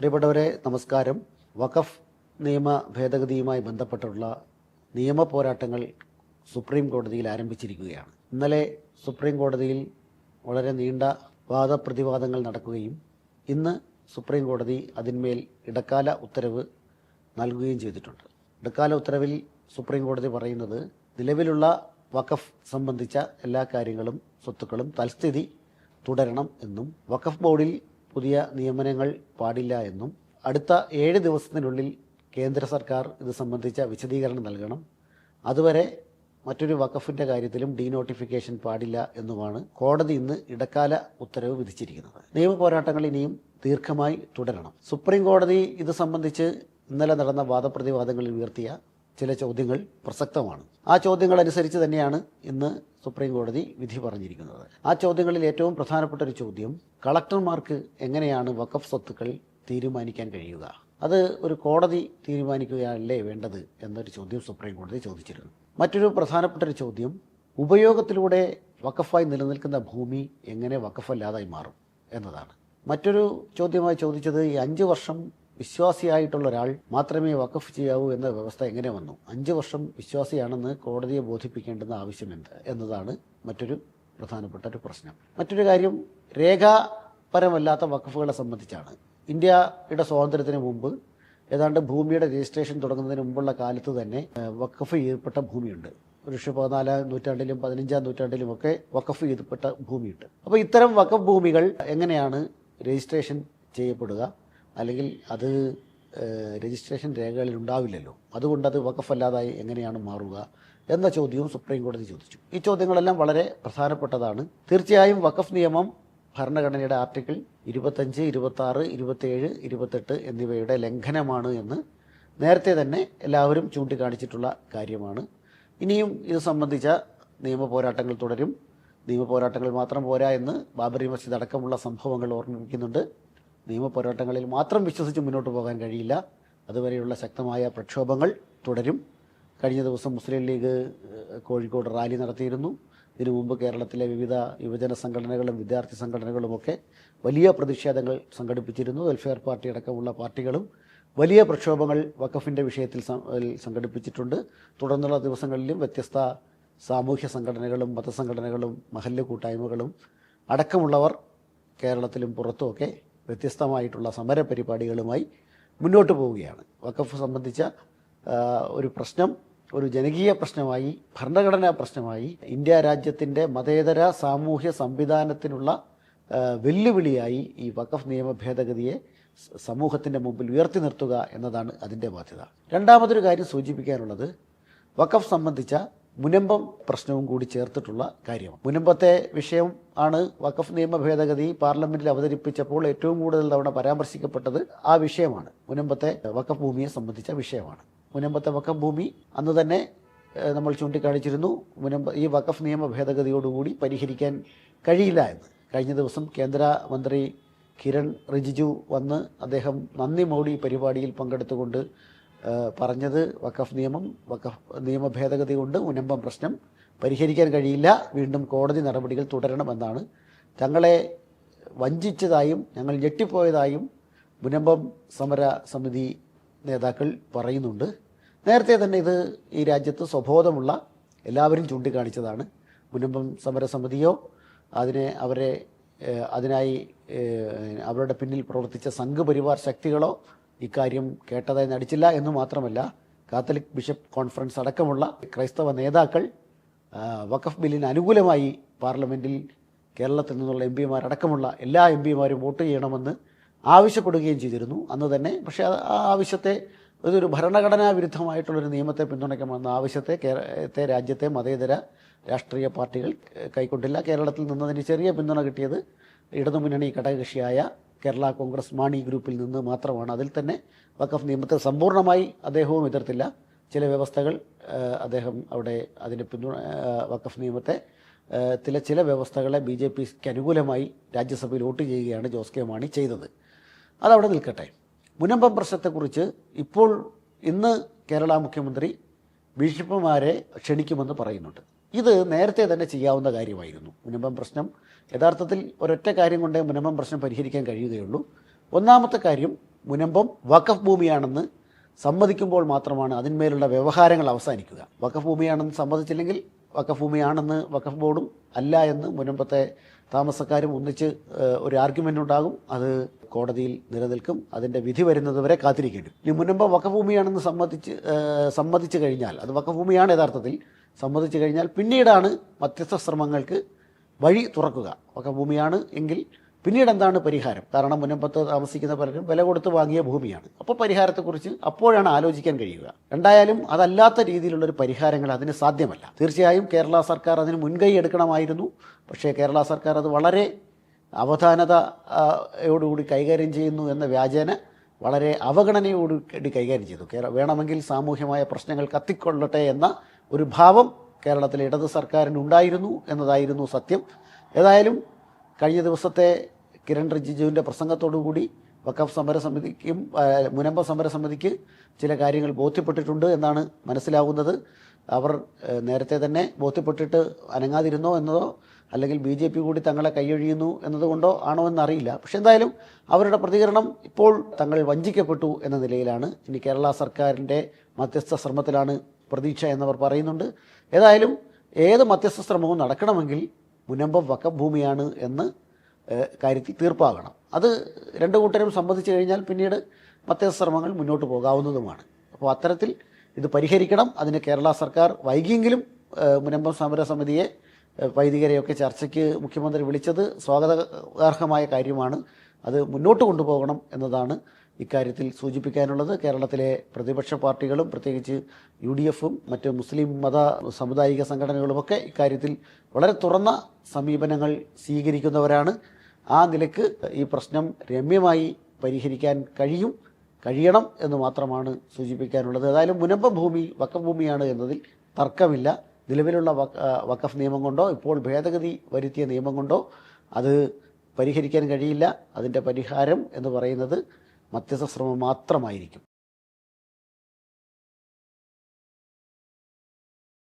പ്രിയപ്പെട്ടവരെ നമസ്കാരം. വഖഫ് നിയമ ഭേദഗതിയുമായി ബന്ധപ്പെട്ടുള്ള നിയമ പോരാട്ടങ്ങൾ സുപ്രീം കോടതിയിൽ ആരംഭിച്ചിരിക്കുകയാണ്. ഇന്നലെ സുപ്രീം കോടതിയിൽ വളരെ നീണ്ട വാദപ്രതിവാദങ്ങൾ നടക്കുകയും ഇന്ന് സുപ്രീം കോടതി അതിന്മേൽ ഇടക്കാല ഉത്തരവ് നൽകുകയും ചെയ്തിട്ടുണ്ട്. ഇടക്കാല ഉത്തരവിൽ സുപ്രീം കോടതി പറയുന്നത് നിലവിലുള്ള വഖഫ് സംബന്ധിച്ച എല്ലാ കാര്യങ്ങളും സ്വത്തുക്കളും തൽസ്ഥിതി തുടരണം എന്നും വഖഫ് ബോർഡിൽ പുതിയ നിയമനങ്ങൾ പാടില്ല എന്നും അടുത്ത ഏഴ് ദിവസത്തിനുള്ളിൽ കേന്ദ്ര സർക്കാർ ഇത് സംബന്ധിച്ച വിശദീകരണം നൽകണം. അതുവരെ മറ്റൊരു വഖഫിന്റെ കാര്യത്തിലും ഡീനോട്ടിഫിക്കേഷൻ പാടില്ല എന്നുമാണ് കോടതി ഇന്ന് ഇടക്കാല ഉത്തരവ് വിധിച്ചിരിക്കുന്നത്. നിയമ പോരാട്ടങ്ങൾ ഇനിയും ദീർഘമായി തുടരണം. സുപ്രീം കോടതി ഇത് സംബന്ധിച്ച് ഇന്നലെ നടന്ന വാദപ്രതിവാദങ്ങളിൽ ഉയർത്തിയ ചില ചോദ്യങ്ങൾ പ്രസക്തമാണ്. ആ ചോദ്യങ്ങൾ അനുസരിച്ച് തന്നെയാണ് ഇന്ന് സുപ്രീം കോടതി വിധി പറഞ്ഞിരിക്കുന്നത്. ആ ചോദ്യങ്ങളിൽ ഏറ്റവും പ്രധാനപ്പെട്ട ഒരു ചോദ്യം കളക്ടർമാർക്ക് എങ്ങനെയാണ് വഖഫ് സ്വത്തുക്കൾ തീരുമാനിക്കാൻ കഴിയുക? അത് ഒരു കോടതി തീരുമാനിക്കുകയല്ലേ വേണ്ടത് എന്നൊരു ചോദ്യം സുപ്രീം കോടതി ചോദിച്ചിരുന്നു. മറ്റൊരു പ്രധാനപ്പെട്ട ഒരു ചോദ്യം ഉപയോഗത്തിലൂടെ വഖഫായി നിലനിൽക്കുന്ന ഭൂമി എങ്ങനെ വഖഫല്ലാതായി മാറും എന്നതാണ്. മറ്റൊരു ചോദ്യമായി ചോദിച്ചത് ഈ അഞ്ച് വർഷം വിശ്വാസിയായിട്ടുള്ള ഒരാൾ മാത്രമേ വഖഫ് ചെയ്യാവൂ എന്ന വ്യവസ്ഥ എങ്ങനെ വന്നു? അഞ്ച് വർഷം വിശ്വാസിയാണെന്ന് കോടതിയെ ബോധിപ്പിക്കേണ്ടുന്ന ആവശ്യമെന്ത് എന്നതാണ് മറ്റൊരു പ്രധാനപ്പെട്ട ഒരു പ്രശ്നം. മറ്റൊരു കാര്യം രേഖാപരമല്ലാത്ത വഖഫുകളെ സംബന്ധിച്ചാണ്. ഇന്ത്യയുടെ സ്വാതന്ത്ര്യത്തിന് മുമ്പ് ഏതാണ്ട് ഭൂമിയുടെ രജിസ്ട്രേഷൻ തുടങ്ങുന്നതിന് മുമ്പുള്ള കാലത്ത് തന്നെ വഖഫ് ചെയ്യപ്പെട്ട ഭൂമിയുണ്ട്. ഒരു പതിനാലാം നൂറ്റാണ്ടിലും പതിനഞ്ചാം നൂറ്റാണ്ടിലും ഒക്കെ വഖഫ് ചെയ്യപ്പെട്ട ഭൂമിയുണ്ട്. അപ്പോൾ ഇത്തരം വഖഫ് ഭൂമികൾ എങ്ങനെയാണ് രജിസ്ട്രേഷൻ ചെയ്യപ്പെടുക? അല്ലെങ്കിൽ അത് രജിസ്ട്രേഷൻ രേഖകളിൽ ഉണ്ടാവില്ലല്ലോ. അതുകൊണ്ട് അത് വഖഫല്ലാതായി എങ്ങനെയാണ് മാറുക എന്ന ചോദ്യവും സുപ്രീം കോടതി ചോദിച്ചു. ഈ ചോദ്യങ്ങളെല്ലാം വളരെ പ്രധാനപ്പെട്ടതാണ്. തീർച്ചയായും വഖഫ് നിയമം ഭരണഘടനയുടെ ആർട്ടിക്കിൾ ഇരുപത്തഞ്ച് ഇരുപത്താറ് ഇരുപത്തേഴ് ഇരുപത്തെട്ട് എന്നിവയുടെ ലംഘനമാണ് എന്ന് നേരത്തെ തന്നെ എല്ലാവരും ചൂണ്ടിക്കാണിച്ചിട്ടുള്ള കാര്യമാണ്. ഇനിയും ഇത് സംബന്ധിച്ച നിയമ പോരാട്ടങ്ങൾ തുടരും. നിയമ പോരാട്ടങ്ങൾ മാത്രം പോരാ എന്ന് ബാബറി മസ്ജിദ് അടക്കമുള്ള സംഭവങ്ങൾ ഓർമ്മിപ്പിക്കുന്നുണ്ട്. നിയമ പോരാട്ടങ്ങളിൽ മാത്രം വിശ്വസിച്ച് മുന്നോട്ട് പോകാൻ കഴിയില്ല. അതുവരെയുള്ള ശക്തമായ പ്രക്ഷോഭങ്ങൾ തുടരും. കഴിഞ്ഞ ദിവസം മുസ്ലിം ലീഗ് കോഴിക്കോട് റാലി നടത്തിയിരുന്നു. ഇതിനു മുമ്പ് കേരളത്തിലെ വിവിധ യുവജന സംഘടനകളും വിദ്യാർത്ഥി സംഘടനകളുമൊക്കെ വലിയ പ്രതിഷേധങ്ങൾ സംഘടിപ്പിച്ചിരുന്നു. വെൽഫെയർ പാർട്ടി അടക്കമുള്ള പാർട്ടികളും വലിയ പ്രക്ഷോഭങ്ങൾ വഖഫിന്റെ വിഷയത്തിൽ സംഘടിപ്പിച്ചിട്ടുണ്ട്. തുടർന്നുള്ള ദിവസങ്ങളിലും വ്യത്യസ്ത സാമൂഹ്യ സംഘടനകളും മതസംഘടനകളും മഹല്ല് കൂട്ടായ്മകളും അടക്കമുള്ളവർ കേരളത്തിലും പുറത്തുമൊക്കെ വ്യത്യസ്തമായിട്ടുള്ള സമര പരിപാടികളുമായി മുന്നോട്ട് പോവുകയാണ്. വഖഫ് സംബന്ധിച്ച ഒരു പ്രശ്നം ഒരു ജനകീയ പ്രശ്നമായി ഭരണഘടനാ പ്രശ്നമായി ഇന്ത്യ രാജ്യത്തിന്റെ മതേതര സാമൂഹ്യ സംവിധാനത്തിനുള്ള വെല്ലുവിളിയായി ഈ വഖഫ് നിയമ ഭേദഗതിയെ സമൂഹത്തിന്റെ മുമ്പിൽ ഉയർത്തി നിർത്തുക എന്നതാണ് അതിന്റെ ബാധ്യത. രണ്ടാമതൊരു കാര്യം സൂചിപ്പിക്കാനുള്ളത് വഖഫ് സംബന്ധിച്ച മുനമ്പം പ്രശ്നവും കൂടി ചേർത്തിട്ടുള്ള കാര്യമാണ്. മുനമ്പത്തെ വിഷയം ആണ് വഖഫ് നിയമ ഭേദഗതി പാർലമെന്റിൽ അവതരിപ്പിച്ചപ്പോൾ ഏറ്റവും കൂടുതൽ തവണ പരാമർശിക്കപ്പെട്ടത് ആ വിഷയമാണ്. മുനമ്പത്തെ വഖഫ് ഭൂമിയെ സംബന്ധിച്ച വിഷയമാണ്. മുനമ്പത്തെ വഖഫ് ഭൂമി അന്ന് തന്നെ നമ്മൾ ചൂണ്ടിക്കാണിച്ചിരുന്നു മുനമ്പ ഈ വഖഫ് നിയമ ഭേദഗതിയോടുകൂടി പരിഹരിക്കാൻ കഴിയില്ല എന്ന്. കഴിഞ്ഞ ദിവസം കേന്ദ്രമന്ത്രി കിരൺ റിജിജു വന്ന് അദ്ദേഹം നന്ദി മോഡി പരിപാടിയിൽ പങ്കെടുത്തുകൊണ്ട് പറഞ്ഞത് വഖഫ് നിയമം വഖഫ് നിയമ ഭേദഗതി കൊണ്ട് ഉനമ്പം പ്രശ്നം പരിഹരിക്കാൻ കഴിയില്ല. വീണ്ടും കോടതി നടപടികൾ തുടരണമെന്നാണ്. തങ്ങളെ വഞ്ചിച്ചതായും ഞങ്ങൾ ഞെട്ടിപ്പോയതായും മുനമ്പം സമര സമിതി നേതാക്കൾ പറയുന്നുണ്ട്. നേരത്തെ തന്നെ ഇത് ഈ രാജ്യത്ത് സ്വബോധമുള്ള എല്ലാവരും ചൂണ്ടിക്കാണിച്ചതാണ്. മുനമ്പം സമരസമിതിയോ അതിനെ അവരെ അതിനായി അവരുടെ പിന്നിൽ പ്രവർത്തിച്ച സംഘപരിവാർ ശക്തികളോ ഇക്കാര്യം കേട്ടതായി നടിച്ചില്ല എന്ന് മാത്രമല്ല കാത്തലിക് ബിഷപ്പ് കോൺഫറൻസ് അടക്കമുള്ള ക്രൈസ്തവ നേതാക്കൾ വഖഫ് ബില്ലിന് അനുകൂലമായി പാർലമെന്റിൽ കേരളത്തിൽ നിന്നുള്ള എം പിമാരടക്കമുള്ള എല്ലാ എം പിമാരും വോട്ട് ചെയ്യണമെന്ന് ആവശ്യപ്പെടുകയും ചെയ്തിരുന്നു. അന്ന് തന്നെ പക്ഷേ ആ ആവശ്യത്തെ ഇതൊരു ഭരണഘടനാ വിരുദ്ധമായിട്ടുള്ളൊരു നിയമത്തെ പിന്തുണയ്ക്കണമെന്ന ആവശ്യത്തെ കേരളത്തെ രാജ്യത്തെ മതേതര രാഷ്ട്രീയ പാർട്ടികൾ കൈക്കൊണ്ടില്ല. കേരളത്തിൽ നിന്നതിന് ചെറിയ പിന്തുണ കിട്ടിയത് ഇടതുമുന്നണി ഘടകകക്ഷിയായ കേരള കോൺഗ്രസ് മാണി ഗ്രൂപ്പിൽ നിന്ന് മാത്രമാണ്. അതിൽ തന്നെ വഖഫ് നിയമത്തെ സമ്പൂർണമായി അദ്ദേഹവും എതിർത്തില്ല. ചില വ്യവസ്ഥകൾ അദ്ദേഹം അവിടെ അതിന് പിന്തുണ വഖഫ് നിയമത്തെ ചില ചില വ്യവസ്ഥകളെ ബി ജെ പിക്ക് അനുകൂലമായി രാജ്യസഭയിൽ വോട്ട് ചെയ്യുകയാണ് ജോസ് കെ മാണി ചെയ്തത്. അതവിടെ നിൽക്കട്ടെ. മുനമ്പം പ്രശ്നത്തെക്കുറിച്ച് ഇപ്പോൾ ഇന്ന് കേരള മുഖ്യമന്ത്രി ബിഷപ്പുമാരെ ക്ഷണിക്കുമെന്ന് പറയുന്നുണ്ട്. ഇത് നേരത്തെ തന്നെ ചെയ്യാവുന്ന കാര്യമായിരുന്നു. മുനമ്പം പ്രശ്നം. യഥാർത്ഥത്തിൽ ഒരൊറ്റ കാര്യം കൊണ്ടേ മുനമ്പം പ്രശ്നം പരിഹരിക്കാൻ കഴിയുകയുള്ളൂ. ഒന്നാമത്തെ കാര്യം മുനമ്പം വഖഫ് ഭൂമിയാണെന്ന് സമ്മതിക്കുമ്പോൾ മാത്രമാണ് അതിന്മേലുള്ള വ്യവഹാരങ്ങൾ അവസാനിക്കുക. വഖഫ് ഭൂമിയാണെന്ന് സമ്മതിച്ചില്ലെങ്കിൽ വഖഫ് ഭൂമിയാണെന്ന് വഖഫ് ബോർഡും അല്ല എന്ന് മുനമ്പത്തെ താമസക്കാരും ഒന്നിച്ച് ഒരു ആർഗ്യുമെന്റ് ഉണ്ടാകും. അത് കോടതിയിൽ നിലനിൽക്കും. അതിന്റെ വിധി വരുന്നതുവരെ കാത്തിരിക്കേണ്ടി ഇനി മുനമ്പം വഖഫ് ഭൂമിയാണെന്ന് സമ്മതിച്ച് സമ്മതിച്ചു കഴിഞ്ഞാൽ അത് വഖഫ് യഥാർത്ഥത്തിൽ സമ്മതിച്ചു കഴിഞ്ഞാൽ പിന്നീടാണ് മധ്യസ്ഥ ശ്രമങ്ങൾക്ക് വഴി തുറക്കുക. ഒക്കെ ഭൂമിയാണ് എങ്കിൽ പിന്നീട് എന്താണ് പരിഹാരം? കാരണം മുനമ്പത്ത് താമസിക്കുന്ന പലരും വില കൊടുത്ത് വാങ്ങിയ ഭൂമിയാണ്. അപ്പോൾ പരിഹാരത്തെക്കുറിച്ച് അപ്പോഴാണ് ആലോചിക്കാൻ കഴിയുക. രണ്ടായാലും അതല്ലാത്ത രീതിയിലുള്ളൊരു പരിഹാരങ്ങൾ അതിന് സാധ്യമല്ല. തീർച്ചയായും കേരള സർക്കാർ അതിന് മുൻകൈ എടുക്കണമായിരുന്നു. പക്ഷേ കേരള സർക്കാർ അത് വളരെ അവധാനത ആ, യോടുകൂടി കൈകാര്യം ചെയ്യുന്നു എന്ന വ്യാജേന വളരെ അവഗണനയോടുകൂടി കൈകാര്യം ചെയ്തു. വേണമെങ്കിൽ സാമൂഹ്യമായ പ്രശ്നങ്ങൾ കത്തിക്കൊള്ളട്ടെ എന്ന ഒരു ഭാവം കേരളത്തിലെ ഇടത് സർക്കാരിനുണ്ടായിരുന്നു എന്നതായിരുന്നു സത്യം. ഏതായാലും കഴിഞ്ഞ ദിവസത്തെ കിരൺ റിജിജുവിന്റെ പ്രസംഗത്തോടുകൂടി വഖഫ് സമരസമിതിക്കും മുനമ്പ സമരസമിതിക്ക് ചില കാര്യങ്ങൾ ബോധ്യപ്പെട്ടിട്ടുണ്ട് എന്നാണ് മനസ്സിലാവുന്നത്. അവർ നേരത്തെ തന്നെ ബോധ്യപ്പെട്ടിട്ട് അനങ്ങാതിരുന്നോ എന്നതോ അല്ലെങ്കിൽ ബി ജെ പി കൂടി തങ്ങളെ കൈയൊഴിയുന്നു എന്നതുകൊണ്ടോ ആണോ എന്നറിയില്ല. പക്ഷെ എന്തായാലും അവരുടെ പ്രതികരണം ഇപ്പോൾ തങ്ങൾ വഞ്ചിക്കപ്പെട്ടു എന്ന നിലയിലാണ്. ഇനി കേരള സർക്കാരിന്റെ മധ്യസ്ഥ ശ്രമത്തിലാണ് പ്രതീക്ഷ എന്നവർ പറയുന്നുണ്ട്. ഏതായാലും ഏത് മധ്യസ്ഥ ശ്രമവും നടക്കണമെങ്കിൽ മുനമ്പം വക്കഭൂമിയാണ് എന്ന് കാര്യത്തിൽ തീർപ്പാകണം. അത് രണ്ടു കൂട്ടരും സംബന്ധിച്ചു കഴിഞ്ഞാൽ പിന്നീട് മധ്യസ്ഥ ശ്രമങ്ങൾ മുന്നോട്ട് പോകാവുന്നതുമാണ്. അപ്പോൾ അത്തരത്തിൽ ഇത് പരിഹരിക്കണം. അതിന് കേരള സർക്കാർ വൈകിയെങ്കിലും മുനമ്പ സമരസമിതിയെ വൈദികരെയൊക്കെ ചർച്ചയ്ക്ക് മുഖ്യമന്ത്രി വിളിച്ചത് സ്വാഗതാർഹമായ കാര്യമാണ്. അത് മുന്നോട്ട് കൊണ്ടുപോകണം എന്നതാണ് ഇക്കാര്യത്തിൽ സൂചിപ്പിക്കാനുള്ളത് കേരളത്തിലെ പ്രതിപക്ഷ പാർട്ടികളും പ്രത്യേകിച്ച് യു ഡി എഫും മറ്റ് മുസ്ലിം മത സാമുദായിക സംഘടനകളുമൊക്കെ ഇക്കാര്യത്തിൽ വളരെ തുറന്ന സമീപനങ്ങൾ സ്വീകരിക്കുന്നവരാണ്. ആ നിലയ്ക്ക് ഈ പ്രശ്നം രമ്യമായി പരിഹരിക്കാൻ കഴിയും കഴിയണം എന്ന് മാത്രമാണ് സൂചിപ്പിക്കാനുള്ളത്. ഏതായാലും മുനമ്പ ഭൂമി വക്കഭൂമിയാണ് എന്നതിൽ തർക്കമില്ല. നിലവിലുള്ള വക്കഫ് നിയമം കൊണ്ടോ ഇപ്പോൾ ഭേദഗതി വരുത്തിയ നിയമം കൊണ്ടോ അത് പരിഹരിക്കാൻ കഴിയില്ല. അതിന്റെ പരിഹാരം എന്ന് പറയുന്നത് മധ്യസ്ഥ ശ്രമം മാത്രമായിരിക്കും.